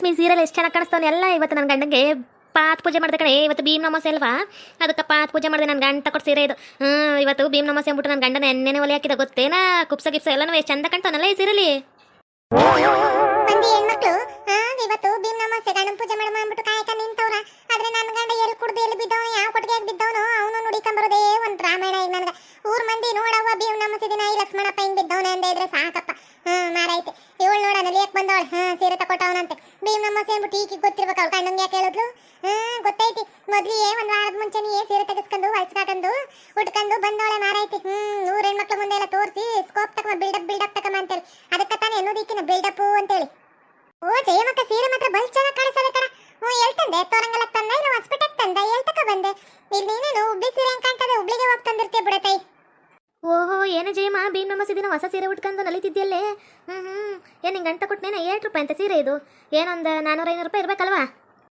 Rashmi serial ಎಷ್ಟು ಚೆನ್ನಾಗಿ ಕಾಣಿಸ್ತಾನೆ ಎಲ್ಲ ಇವತ್ತು ನನ್ನ ಗಂಡಂಗೆ ಪಾತ್ ಪೂಜೆ ಮಾಡಿದೆ ಕಣೇ. ಇವತ್ತು ಭೀಮ್ ನಮಸ್ಸೆ ಅಲ್ವಾ? ಅದಕ್ಕೆ ಪಾತ್ ಪೂಜೆ ಮಾಡಿದೆ ನನ್ನ ಗಂಡ ತಕೊಟ್ಟು ಸೀರೆ ಇದು. ಹ್ಞೂ ಇವತ್ತು ಭೀಮ್ ನಮಸ್ಸೆ ಅಂದ್ಬಿಟ್ಟು ನನ್ನ ಗಂಡನ ಎಣ್ಣೆನೆ ಒಲೆ ಹಾಕಿದ ಗೊತ್ತೇನಾ ಕುಪ್ಸ ಗಿಪ್ಸ ಎಲ್ಲನೂ ಎಷ್ಟು ಚಂದ ಕಾಣ್ತಾನಲ್ಲ ಈ ಸೀರೆಲಿ ಮಂದಿ ಹೆಣ್ಮಕ್ಳು ಆ, ಇವತ್ತು ಭೀಮ್ ನಮಸ್ತೆ ಗಂಡನ ಪೂಜೆ ಮಾಡಿ ಅಂದ್ಬಿಟ್ಟು ಕಾಯ್ಕ ನಿಂತವ್ರ ಆದ್ರೆ ನನ್ನ ಗಂಡ ಎಲ್ಲಿ ಕುಡ್ದು ಎಲ್ಲಿ ಬಿದ್ದವನು ಯಾವ ಕೊಟ್ಟಿಗೆ ಬಿದ್ದವನು ಅವನು ನುಡಿಕೊಂಬರೋದೇ ಒಂದ್ ರಾಮಾಯಣ ಈಗ ನನಗ ಊರ್ ಮಂದಿ ನೋಡವ್ವ ಭೀಮ್ ನಮಸ್ತೆ ದಿನ ಈ ಲಕ್ಷ್ಮಣಪ್ಪ ಹಿಂಗ್ ಬಿದ್ದವನ ಅಂದ ಇದ್ರೆ ಸಾಕಪ್ಪ ಹ್ಮ್ ಮಾರೈತೆ ನೋಡ ಬಂದವಳು, ಹಾ, ಸೀರೆ ತಕೊಟ್ಟವನಂತೆ ಭೀಮ್ ನಮಸ್ತೆ ಅಂದ್ಬಿಟ್ಟು ಈಗ ಗೊತ್ತಿರ್ಬೇಕು ಅವ್ಳು ಕಣ್ಣಂಗೆ ಯಾಕೆ ಹೇಳಿದ್ಲು? ಹಾ, ಗೊತ್ತೈತಿ. ಮೊದ್ಲಿಗೆ ಒಂದ್ ವಾರದ ಮುಂಚೆನೇ ಸೀರೆ ತೆಗೆಸ್ಕೊಂಡು ಹೊಲ್ಸ್ಕಾಕೊಂಡು ಉಟ್ಕೊಂಡು ಬಂದವಳೆ ಮಾರೈತಿ. ಹ್ಮ್, ಊರ್ ಹೆಣ್ಮಕ್ಳ ಮುಂದೆ ಎಲ್ಲ ತೋರಿಸಿ ಸ್ಕೋಪ್ ತಕೊಂಬ ಬಿಲ್ಡಪ್ ಬಿಲ್ಡಪ್ ತಕೊಂಬ ಅಂತೇಳಿ. ಅದಕ್ಕೆ ತಾನೇ ಎನ್ನುವುದಕ್ಕಿನ ಬಿಲ್ಡಪ್ ಅಂತೇಳಿ ಓ ಜಯಮಕ್ಕ ಸೀರೆ ಮಾತ್ರ ಬಲ್ ಚೆನ್ನಾಗಿ ಕಾಣಿಸದೆ ಕಣ ಹ್ಞೂ ಎಲ್ ತಂದೆ ತೋರಂಗಲ ತಂದ ಇಲ್ಲ ಹಾಸ್ಪಿಟಲ್ ತಂದ ಎಲ್ ತಕ ಬಂದೆ ಇಲ್ಲಿ ನೀನೇನು ಹುಬ್ಳಿ ಸೀರೆ ಹೆಂಗ್ ಕಾಣ್ತದೆ ಹುಬ್ಳಿಗೆ ಹೋಗಿ ತಂದಿರ್ತೀಯ ಬಿಡತೈ ಓಹೋ ಭೀಮ್ ನಮಸ್ಸೆ ದಿನ ಹೊಸ ಸೀರೆ ಉಟ್ಕೊಂಡು ನಲಿತಿದ್ಯಲ್ಲೇ? ಹ್ಞೂ ಹ್ಞೂ ಏನು ನಿಂಗೆ ಗಂಟ ಕೊಟ್ಟನೇನ ಏಳು ರೂಪಾಯಿ ಅಂತ ಸೀರೆ ಇದು? ಏನೊಂದು ನಾನ್ನೂರ ಐನೂರು ರೂಪಾಯಿ ಇರ್ಬೇಕಲ್ವಾ?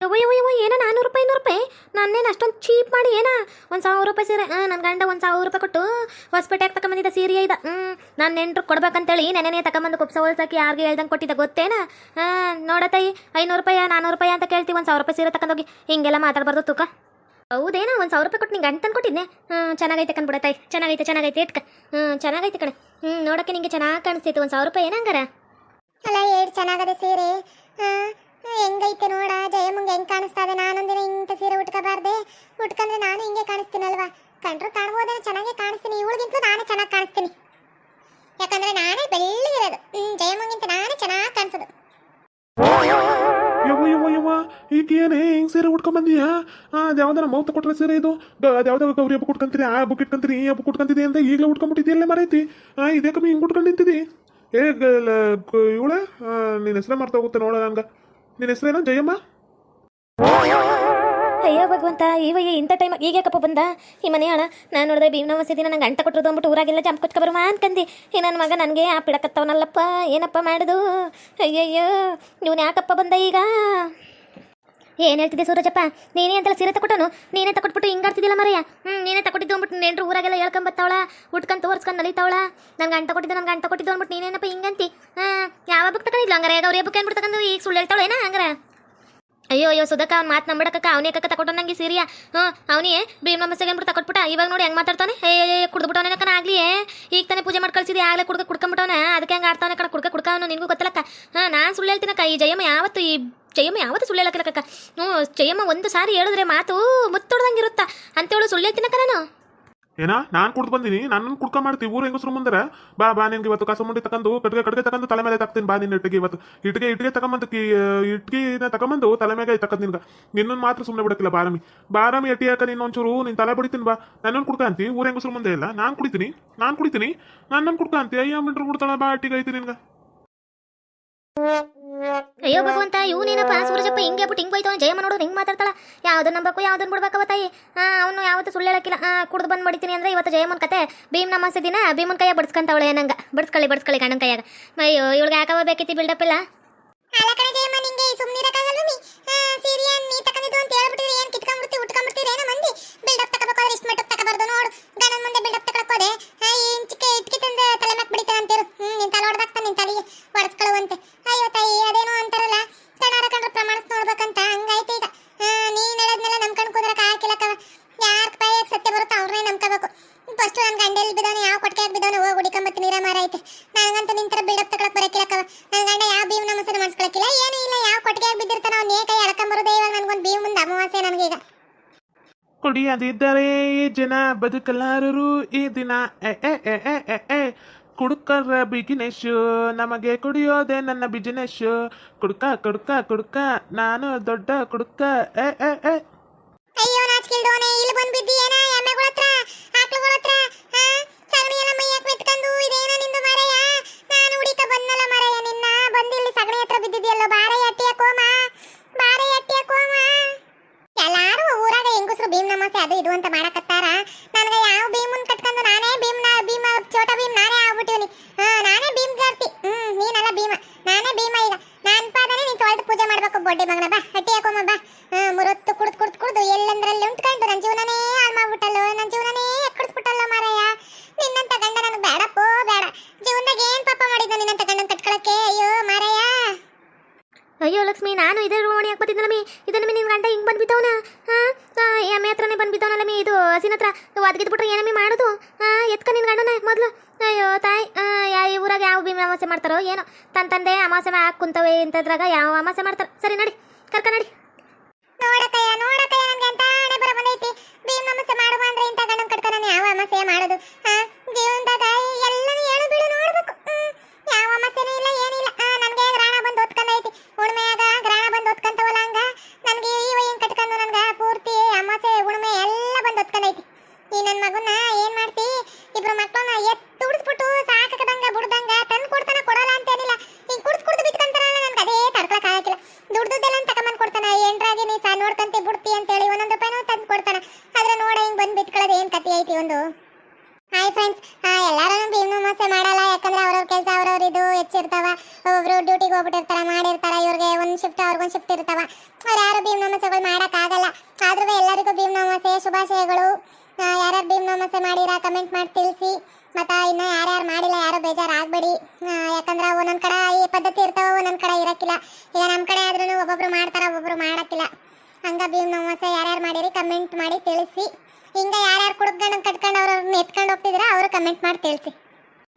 ಯವ್ವ ಯವ್ವ ಏನೋ ನಾನ್ನೂರು ರೂಪಾಯಿ ಐನೂರು ರೂಪಾಯಿ? ನಾನೇನು ಅಷ್ಟೊಂದು ಚೀಪ್ ಮಾಡಿ ಏನ? ಒಂದು ಸಾವಿರ ರೂಪಾಯಿ ಸೀರೆ ಹಾಂ ನನ್ನ ಗಂಡ ಒಂದು ಸಾವಿರ ರೂಪಾಯಿ ಕೊಟ್ಟು ಹೊಸ್ಪೇಟೆಗೆ ತಗೊಂಬಂದಿದ್ದ ಸೀರೆ ಇದೆ. ಹ್ಞೂ ನಾನು ನೆಂಟ್ರು ಕೊಡ್ಬೇಕಂತೇಳಿ ನೆನೆನೇ ತಗೊಂಬಂದು ಕುಪ್ಸ ಹೊಲ್ಸಕ್ಕೆ ಯಾರಿಗೆ ಹೇಳ್ದಂಗೆ ಕೊಟ್ಟಿದ್ದ ಗೊತ್ತೇನ? ಹಾಂ ನೋಡತ್ತೈ ಐನೂರು ರೂಪಾಯಿ ನಾನ್ನೂರು ರೂಪಾಯಿ ಅಂತ ಕೇಳ್ತೀವಿ, ಒಂದು ಸಾವಿರ ರೂಪಾಯಿ ಸೀರೆ ತಗೊಂಡೋಗಿ ಹಿಂಗೆಲ್ಲ ಮಾತಾಡ್ಬಾರ್ದು ತೂಕ. ಹೌದೇನೋ, ಒಂದು ಸಾವಿರ ರೂಪಾಯಿ ಕೊಟ್ಟು ನಿಂಗೆ ಅಂತ ಹ್ಞೂ ಚೆನ್ನಾಗೈತೆ ಕಣ್ಬಿಡತ್ತಾಯಿ ಚೆನ್ನಾಗೈತೆ ಚೆನ್ನಾಗೈತೆ, ಇಟ್ಕ. ಹ್ಞೂ ಚೆನ್ನಾಗೈತೆ ಕಣ. ಹ್ಞೂ ನೋಡೋಕ್ಕೆ ನಿಂಗೆ ಚೆನ್ನಾಗಿ ಕಾಣಿಸ್ತೈತೆ ಒಂದು ಸಾವಿರ ರೂಪಾಯಿ ಏನಂಗಾರ? ಅಲ್ಲ ಏಡ್ ಚೆನ್ನಾಗದೆ ಸೀರೆ. ಹೆಂಗೈತೆ ನೋಡ. ಜಯಮ್ಮಂಗೆ ಹೆಂಗೆ ಕಾಣಿಸ್ತಾ ಇದೆ? ನಾನೊಂದಿನ ಇಂಥ ಸೀರೆ ಉಟ್ಕೋಬಾರ್ದೆ. ಉಟ್ಕಂದ್ರೆ ನಾನು ಹಿಂಗೆ ಕಾಣಿಸ್ತೀನಲ್ವಾ? ಕಂಡ್ರು ಕಾಣ್ಬೋದೇನೋ, ಚೆನ್ನಾಗೇ ಕಾಣಿಸ್ತೀನಿ. ಇವಳಿಗಿಂತಲೂ ನಾನೇ ಚೆನ್ನಾಗಿ ಕಾಣಿಸ್ತೀನಿ. ಯಾಕಂದ್ರೆ ನಾನೇ ಬೆಳ್ಳಿಗಿರೋದು. ಹ್ಞೂ ಜಯಮಂಗಿಂತ ನಾನೇ ಚೆನ್ನಾಗಿ ಕಾಣಿಸೋದು. ಯವ್ವ ಯವ್ವ ಯವ್ವ ಈಗ ಹೆಂಗ್ ಸೀರೆ ಉಟ್ಕೊಂಡ್ ಬಂದೀಯಾ? ಅದು ಯಾವ್ದಾರ ಮೌತ ಕೊಟ್ರೆ ಸೀರೆ ಇದು. ಅದು ಯಾವ್ದಾವ ಗೌರಿ ಹಬ್ಬ ಕೊಟ್ಕೊಂತೀರಿ, ಆ ಹಬ್ಬ ಇಟ್ಕೊಂತೀರಿ, ಈ ಹಬ್ಬ ಕೊಟ್ಕೊಂತಿದಿ ಅಂತ ಈಗಲೇ ಮರೈತಿ? ಆ, ಇದೇ ಕಮ್ಮಿ ಹಿಂಗ್ ಉಟ್ಕೊಂಡು ಏ ಇವಳ? ನಿನ್ನ ಹೆಸರೇ ಮಾಡ್ತಾ ಹೋಗುತ್ತೆ ನೋಡ ನಂಗೆ. ನಿನ್ನ ಹೆಸರೇನ? ಜಯಮ್ಮ? ಅಯ್ಯೋ ಭಗವಂತ ಇವಯ್ಯ ಇಂಥ ಟೈಮ್ ಈಗ ಯಾಕಪ್ಪ ಬಂದ? ಈ ಮನೆ ಅಣ್ಣ ನಾನು ನೋಡಿದೆ ಭೀಮನವಸೆ ದಿನ ನಂಗೆ ಅಂಟ ಕೊಟ್ಟರು ಅಂದ್ಬಿಟ್ಟು ಊರಾಗೆಲ್ಲ ಜಂಪ್ ಕೊಚ್ಕೊಬರ್ಮ ಅನ್ಕಂದು. ಈ ನನ್ನ ಮಗ ನನಗೆ ಆ ಪಿಡಕತ್ತವನಲ್ಲಪ್ಪ ಏನಪ್ಪ ಮಾಡೋದು? ಅಯ್ಯಯ್ಯೋ, ಇವನು ಯಾಕಪ್ಪ ಬಂದ ಈಗ? ಏನು ಹೇಳ್ತಿದ್ದೆ ಸೂರಜಪ್ಪ? ನೀನೇ ಅಂತಲ್ಲ ಸೀರೆ ತಕೊಟ್ಟನು ನೀನೇ ತಕೊಟ್ಬಿಟ್ಟು ಹಿಂಗಾಡ್ತಿದ್ದಿಲ್ಲ ಮರೆಯ ಹ್ಞೂ ನೀನೇ ತಕೊಟ್ಟಿದ್ದು ಅಂದ್ಬಿಟ್ಟು ನೆಂಟ್ರು ಊರಾಗೆಲ್ಲ ಹೇಳ್ಕೊಂಬತ್ತಾವಳ ಉಟ್ಕೊಂಡು ತೋರ್ಸ್ಕೊಂಡು ನಲಿತಾವಳ? ನಂಗೆ ಅಂಟ ಕೊಟ್ಟಿದ್ದು, ನಂಗೆ ಅಂಟ ಕೊಟ್ಟಿದ್ದು ಅಂದ್ಬಿಟ್ಟು ನೀನೇನಪ್ಪ ಹಿಂಗಂತಿ? ಹಾಂ ಯಾವ ಬುಕ್ ತಗೊಂಡಿಲ್ಲ ಹಂಗಾರೆ ಗೌರಿ ಹಬ್ಬಕ್ಕೆ ಏನು ತಗೊಂಡು ಈಗ ಸುಳ್ಳು ಹೇಳ್ತಾಳೇನ ಹಂಗಾರೆ? ಅಯ್ಯೋ ಅಯ್ಯೋ, ಸುಧಕ್ಕ ಅವ್ನು ಮಾತು ನಂಬಿಡಕ್ಕ ಅವನೇ ಕಕ್ಕ ತಕೊಟ್ಟು ನಂಗೆ ಸೀರಿಯ. ಹ್ಞೂ, ಅವನೇ ಭೀಮ್ ನಮಸ್ತೆಗೆ ಅಂದ್ಬಿಟ್ಟು ತಕೊಟ್ಬಿಟ್ಟ. ಇವಾಗ ನೋಡಿ ಹೆಂಗೆ ಮಾತಾಡ್ತಾನೆ ಏ ಕುಡ್ದ್ಬಿಟ್ಟವನೇ ಕಣ ಆಗಲಿ ಈಗ ತಾನೇ ಪೂಜೆ ಮಾಡಿ ಕಳ್ಸಿದ್ದೆ ಆಗಲೇ ಕುಡ್ಕ ಕುಡ್ಕೊಂಬಿಟ್ಟವನ. ಅದಕ್ಕೆ ಹೆಂಗೆ ಆಡ್ತಾನೆ ಕಣ, ಕುಡ್ಕ ಕುಡ್ಕ ಅವನು ನಿನಗೂ ಗೊತ್ತಲಕ್ಕ ಹಾಂ, ನಾನು ಸುಳ್ಳು ಹೇಳ್ತೀನಕ್ಕ, ಈ ಜಯಮ್ಮ ಯಾವತ್ತು ಈ ಜಯಮ್ಮ ಯಾವತ್ತು ಸುಳ್ಳು ಕಕ ಹ್ಞೂ, ಜಯಮ್ಮ ಒಂದು ಸಾರಿ ಹೇಳಿದ್ರೆ ಮಾತು ಮುತ್ತೊಡ್ದಂಗೆ ಇರುತ್ತಾ ಅಂತೇಳು ಸುಳ್ಳು ಹೇಳ್ತೀನಕ್ಕ ನಾನು? ಏನ? ನಾನ್ ಕುಡ್ದು ಬಂದಿನಿ ನಾನು ಕುಡ್ಕ ಮಾಡ್ತೀವಿ ಊರು ಹೆಂಗಸ್ರು ಮುಂದೆ ಬಾ ಬಾ, ನಿನ್ಗೆ ಇವತ್ತು ಕಸ ಮುಂಡಿ ತಕೊಂಡು ಕಟ್ಗೆ ಕಟ್ಗೆ ತಕೊಂಡು ತಲೆ ಮೇಲೆ ತಗ್ತೀನಿ ಬಾ, ನಿನ್ನ ಇಟ್ಟಿಗೆ ಇವತ್ತು. ಇಟ್ಟಿಗೆ ಇಟ್ಟಿಗೆ ತಗೊಂಬಂದು ಕಿ ಇಟ್ಟಿಗೆ ತಗೊಂಬಂದು ತಲೆ ಮೇಲೆ ತಕ್ಕದ್ ನಿನ್ಗೆ. ನಿನ್ನನ್ನು ಮಾತ್ರ ಸುಮ್ಮನೆ ಬಿಡಕ್ಕಿಲ್ಲ, ಬಾರಮಿ. ಬಾರಾಮಿ, ಎಟ್ಟಿ ಹಾಕ ನೀನು ಒಂಚೂರು, ನೀನು ತಲೆ ಬಿಡಿತೀನಿ, ಬಾ. ನನ್ನನ್ನು ಕುಡ್ಕ ಅಂತಿ, ಊರು ಹೆಂಗಸ್ರು ಮುಂದೆ ಇಲ್ಲ. ನಾನು ಕುಡಿತೀನಿ ನಾನು ಕುಡಿತೀನಿ. ನನ್ನನ್ನು ಕುಡ್ಕ ಅಂತಿ. ಅಯ್ಯ, ಮೀಟ್ರ್ ಕುಡ್ತಾಳ ಬಾ, ಅಟ್ಟಿಗೆ ಐತಿ ನಿನ್ಗೆ. ಅಯ್ಯೋ ಭಗವಂತ ಇವನೇನಪ್ಪ ಸೂರಜಪ್ಪ ಹಿಂಗೆ ಬಿಟ್ಟು ಹಿಂಗೆ ಹೋಯ್ತು ಜಯಮ್ಮ ನೋಡೋದು ಹಿಂಗೆ ಮಾತಾಡ್ತಾಳ. ಯಾವ್ದನ್ನ ನಂಬಕು ಯಾವ್ದನ್ನ ಬಿಡ್ಬೇಕವ ತಾಯಿ? ಅವನು ಯಾವತ್ತು ಸುಳ್ಳು ಹೇಳಕ್ಕಿಲ್ಲ ಕುಡ್ದು ಬಂದು ಮಡಿತೀನಿ ಅಂದ್ರೆ ಇವತ್ತು ಜಯಮ್ಮನ ಕತೆ ಭೀಮ್ ನಮಾಸೆ ದಿನ ಭೀಮನ್ ಕೈಯಾಗ ಬಡ್ಸ್ಕೊಂತವಳೆ ಏನಂಗ ಬಡ್ಸ್ಕೊಳ್ಳಿ ಬಡ್ಸ್ಕೊಳ್ಳಿ ಗಂಡನ ಕೈಯಾಗ. ಅಯ್ಯೋ, ಇವಳಿಗೆ ಯಾಕವ ಬೇಕೈತಿ ಬಿಲ್ಡಪ್ ಇಲ್ಲ ಅಲ್ಲ ಕಣೆ ಜಯಮ್ಮ ನಿಂಗೆ ಸುಮ್ಮನಿರಕ್ಕಾಗಲ್ಲ ನೀ ಸೀರೆ ನೀ ತಕೊಂಡಿದ್ದು ಅಂತ ಹೇಳ್ಬಿಟ್ಟಿದ್ರೆ ಏನು ಕಿತ್ಕೊಂಡ್ಬಿಡ್ತಿ ಉಟ್ಕೊಂಡ್ಬಿಡ್ತೀರಿ ಏನೋ ಮಂದಿ ಬಿಲ್ಡಪ್ ತಗೋಬೇಕಾದ್ರೆ ಇಷ್ಟು ಮಟ್ಟಕ್ಕೆ ತಗೋಬಾರ್ದು ನೋಡು ಗಂಡನ ಮುಂದೆ ಬಿಲ್ಡಪ್ ತಗೊಳಕ್ ಹೋದೆ ಇಂಚಿಕೆ ಇಟ್ಕೆ ತಂದ ತಲೆ ಮ್ಯಾಕ್ ಬಿಡಿತಾನೆ ಅಂತೀರು ಹ್ಮ್ ನಿನ್ ತಲೆ ಹೊಡೆದಾಕ್ತಾನೆ ನಿನ್ ತಲೆಗೆ ಹೊಡೆಸ್ಕೊಳ್ಳುವಂತೆ ಅಯ್ಯೋ ತಾಯಿ ಅದೇನೋ ಅಂತಾರಲ್ಲ ಕಣ್ಣಾರ ಕಂಡ್ರೆ ಪ್ರಮಾಣಿಸ್ ನೋಡ್ಬೇಕಂತ ಹಂಗೈತೆ ಈಗ ಹಾ, ನೀನ್ ಹೇಳದ್ನೆಲ್ಲ ನಂಬ್ಕೊಂಡು ಕುದ್ರಕ ಹಾಕಿಲ್ಲಕ್ಕವ ಯಾರ ಬಾಯಾಗ ಸತ್ಯ ಬರುತ್ತೋ ಅವ್ರನ್ನೇ ನಂಬ್ಕೋಬೇಕು ಫಸ್ಟ್ ನನ್ನ ಗಂಡೆಲ್ಲಿ ಬಿದ್ದಾನೆ ಯಾವ ಕೊಟ್ಟಿಗೆ ಬಿದ್ದಾನೆ ಹೋಗಿ ಹುಡಿಕೊಂಬತ್ತು ನೀರ ಮಾರ ಐತೆ ನನಗಂತೂ ನಿನ್ ಥರ ಬಿಲ್ಡಪ್ ತಗೊಳಕ್ ಬರಕಿಲ್ಲಕ್ಕವ ನನ್ನ ಗಂಡ ಯಾವ ಭೀಮ್ ನಮಸ್ಕಾರ ಮಾಡಿಸ್ಕೊಳಕಿಲ್ಲ ಏನೂ ಇಲ್ಲ ಯಾವ ಕೊಟ್ಟಿಗೆ ಬಿದ್ದಿರ್ತಾನ ಅವ್ನು ಏಕೈ ಎಳ್ಕೊಂಬರೋದೇ ಇವಾಗ ನನಗೊಂದು ಭೀಮ್ ಮುಂದೆ ಅಮಾವಾಸ್ಯೆ ನನಗೀಗ ಕುಡಿಯದಿದ್ದರೆ ಈ ಜನ ಬದುಕಲಾರರು ಈ ದಿನ. ಎ ಎ ಎ ಎ ಕುಡುಕರ ಬಿಗಿನೆಶು ನಮಗೆ ಕುಡಿಯೋದೆ ನನ್ನ ಬಿಜಿನೆಶು ಕುಡುಕ ಕುಡುಕ ಕುಡುಕ, ನಾನು ದೊಡ್ಡ ಕುಡುಕ. ಎ ಎ ಎ. ಅಯ್ಯೋ ನಾಚಿಕೆಲ್ದೋನೆ ಇಲ್ಲಿ ಬಂದ್ ಬಿದ್ದಿ ಏನ ಎಮ್ಮೆಗಳ ಹತ್ರ ಆಕಳುಗಳ ಹತ್ರ ಬಂದ್ಬಿದ್ದವನ ಎಮ್ಮೆ ಹತ್ರನೇ ಬಂದ್ಬಿದ್ದವನಲ್ಲ ಮೀ, ಇದು ಹಸಿನ ಹತ್ರ ಒದಗಿದ್ಬಿಟ್ರೆ ಏನಮ್ಮಿ ಮಾಡೋದು? ಎತ್ಕ ನಿನ್ ಗಂಡನ ಮೊದಲು? ಅಯ್ಯೋ, ತಾಯಿ ಯಾವ ಊರಾಗ ಯಾವ ಭೀಮಿ ಅಮಾವಾಸ್ಯೆ ಮಾಡ್ತಾರೋ ಏನೋ? ತನ್ನ ತಂದೆ ಅಮಾಸೆ ಹಾಕ್ ಕುಂತವೆ ಇಂಥದ್ರಾಗ ಯಾವ ಅಮಾಸೆ ಮಾಡ್ತಾರೆ? ಸರಿ, ನಡಿ. ಹೆಚ್ಚಿರ್ತಾವ ಒಬ್ಬೊಬ್ರು ಡ್ಯೂಟಿಗೆ ಹೋಗ್ಬಿಟ್ಟಿರ್ತಾರ, ಮಾಡಿರ್ತಾರ, ಇವ್ರಿಗೆ ಒಂದು ಶಿಫ್ಟ್ ಅವ್ರಿಗೊಂದು ಶಿಫ್ಟ್ ಇರ್ತಾವ ಅವ್ರು ಯಾರು ಭೀಮ್ ನಮಾಸೆಗಳು ಮಾಡಕ್ ಆಗಲ್ಲ ಆದ್ರೂ ಎಲ್ಲರಿಗೂ ಭೀಮ್ ನಮಸ್ತೆ, ಶುಭಾಶಯಗಳು. ಯಾರ್ಯಾರು ನಮಸ್ತೆ ಮಾಡಿರಾ ಕಮೆಂಟ್ ಮಾಡಿ ತಿಳಿಸಿ. ಮತ್ತು ಇನ್ನು ಯಾರ್ಯಾರು ಮಾಡಿಲ್ಲ, ಯಾರು ಬೇಜಾರಾಗಬೇಡಿ. ಯಾಕಂದ್ರೆ ಒಂದೊಂದು ಕಡೆ ಈ ಪದ್ಧತಿ ಇರ್ತಾವ, ಒಂದೊಂದು ಕಡೆ ಇರಕ್ಕಿಲ್ಲ. ಈಗ ನಮ್ಮ ಕಡೆ ಆದ್ರೂ ಒಬ್ಬೊಬ್ರು ಮಾಡ್ತಾರೆ, ಒಬ್ಬೊಬ್ರು ಮಾಡಕ್ಕಿಲ್ಲ. ಹಂಗ ಭೀಮ್ ನಮಾಸೆ ಯಾರ್ಯಾರು ಮಾಡಿರಿ ಕಮೆಂಟ್ ಮಾಡಿ ತಿಳಿಸಿ. ಹಿಂಗ ಯಾರ್ಯಾರು ಕುಡ್ಕೊಂಡು ಕಟ್ಕೊಂಡು ಅವ್ರನ್ನ ಎತ್ಕೊಂಡು ಹೋಗ್ತಿದ್ರ, ಅವರು ಕಮೆಂಟ್ ಮಾಡಿ ತಿಳಿಸಿ.